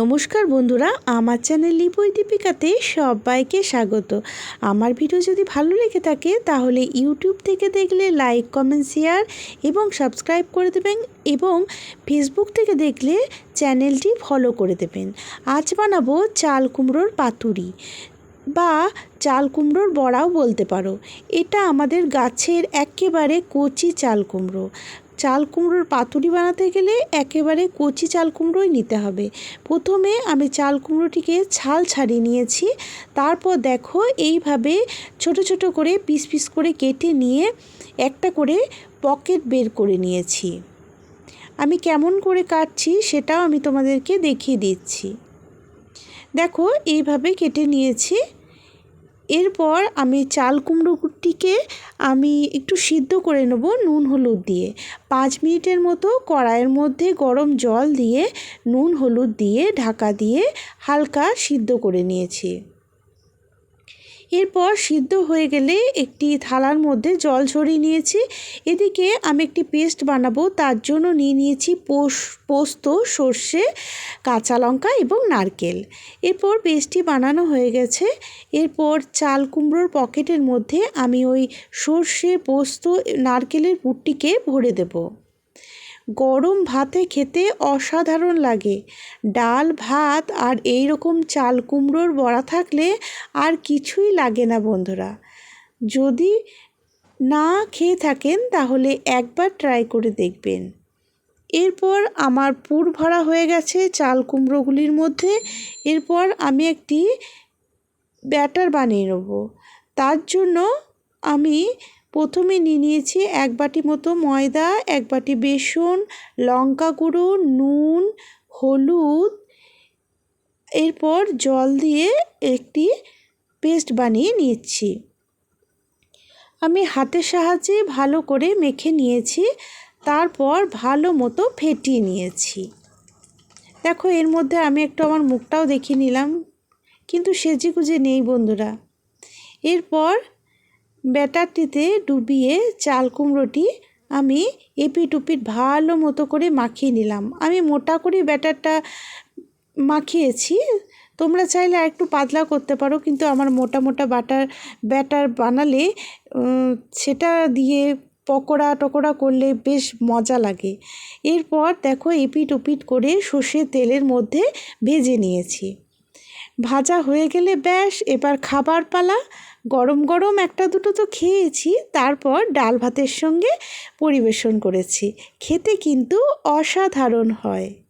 নমস্কার বন্ধুরা, আমার চ্যানেল লিপই দীপিকাতে সবাইকে স্বাগত। আমার ভিডিও যদি ভালো লেগে থাকে, তাহলে ইউটিউব থেকে দেখলে লাইক, কমেন্ট, শেয়ার এবং সাবস্ক্রাইব করে দেবেন এবং ফেসবুক থেকে দেখলে চ্যানেলটি ফলো করে দেবেন। আজ বানাবো চাল কুমড়োর পাতুরি বা চাল কুমড়োর বড়াও বলতে পারো। এটা আমাদের গাছের একেবারে কচি চাল কুমড়ো। চাল কুমড়োর পাতুরি বানাতে গেলে একেবারে কচি চাল কুমড়োই নিতে হবে। প্রথমে আমি চাল কুমড়োটিকে ছাল ছাড়িয়ে নিয়েছি। তারপর দেখো এইভাবে ছোট ছোট করে পিস পিস করে কেটে নিয়ে একটা করে পকেট বের করে নিয়েছি। আমি কেমন করে কাটছি সেটাও আমি তোমাদেরকে দেখিয়ে দিচ্ছি। দেখো এইভাবে কেটে নিয়েছি। এরপর আমি চাল কুমড়োটিকে আমি একটু সিদ্ধ করে নেব নুন, হলুদ দিয়ে। পাঁচ মিনিটের মতো কড়াইয়ের মধ্যে গরম জল দিয়ে নুন, হলুদ দিয়ে ঢাকা দিয়ে হালকা সিদ্ধ করে নিয়েছি। এরপর সিদ্ধ হয়ে গেলে একটি থালার মধ্যে জল ছড়িয়ে নিয়েছি। এদিকে আমি একটি পেস্ট বানাবো, তার জন্য নিয়ে নিয়েছি পোস পোস্ত, সর্ষে, কাঁচা লঙ্কা এবং নারকেল। এরপর পেস্টটি বানানো হয়ে গেছে। এরপর চাল কুমড়োর পকেটের মধ্যে আমি ওই সর্ষে, পোস্ত, নারকেলের পুরটিকে ভরে দেবো। গরম ভাতে খেতে অসাধারণ লাগে। ডাল, ভাত আর এই রকম চাল কুমড়োর বড়া থাকলে আর কিছুই লাগে না বন্ধুরা। যদি না খেয়ে থাকেন তাহলে একবার ট্রাই করে দেখবেন। এরপর আমার পুর ভরা হয়ে গেছে চাল কুমড়োগুলির মধ্যে। এরপর আমি একটি ব্যাটার বানিয়ে নেব। তার জন্য আমি প্রথমে নিয়ে নিয়েছি এক বাটি মতো ময়দা, এক বাটি বেসন, লঙ্কা গুঁড়ো, নুন, হলুদ। এরপর জল দিয়ে একটি পেস্ট বানিয়ে নিয়েছি। আমি হাতের সাহায্যে ভালো করে মেখে নিয়েছি, তারপর ভালো মতো ফেটিয়ে নিয়েছি। দেখো, এর মধ্যে আমি একটু আমার মুখটাও দেখিয়ে নিলাম, কিন্তু সেজে গুজে নেই বন্ধুরা। এরপর ব্যাটারটিতে ডুবিয়ে চাল কুমড়োটি আমি এপিট উপিট ভালো মতো করে মাখিয়ে নিলাম। আমি মোটা করে ব্যাটারটা মাখিয়েছি। তোমরা চাইলে একটু পাতলা করতে পারো, কিন্তু আমার মোটা মোটা বাটার, ব্যাটার বানালে সেটা দিয়ে পকোড়া টকোড়া করলে বেশ মজা লাগে। এরপর দেখো এপিট উপিট করে সর্ষের তেলের মধ্যে ভেজে নিয়েছি। ভাজা হয়ে গেলে ব্যাস, এবার খাবার পালা। গরম গরম একটা দুটো তো খেয়েছি, তারপর ডাল ভাতের সঙ্গে পরিবেশন করেছি। খেতে কিন্তু অসাধারণ হয়।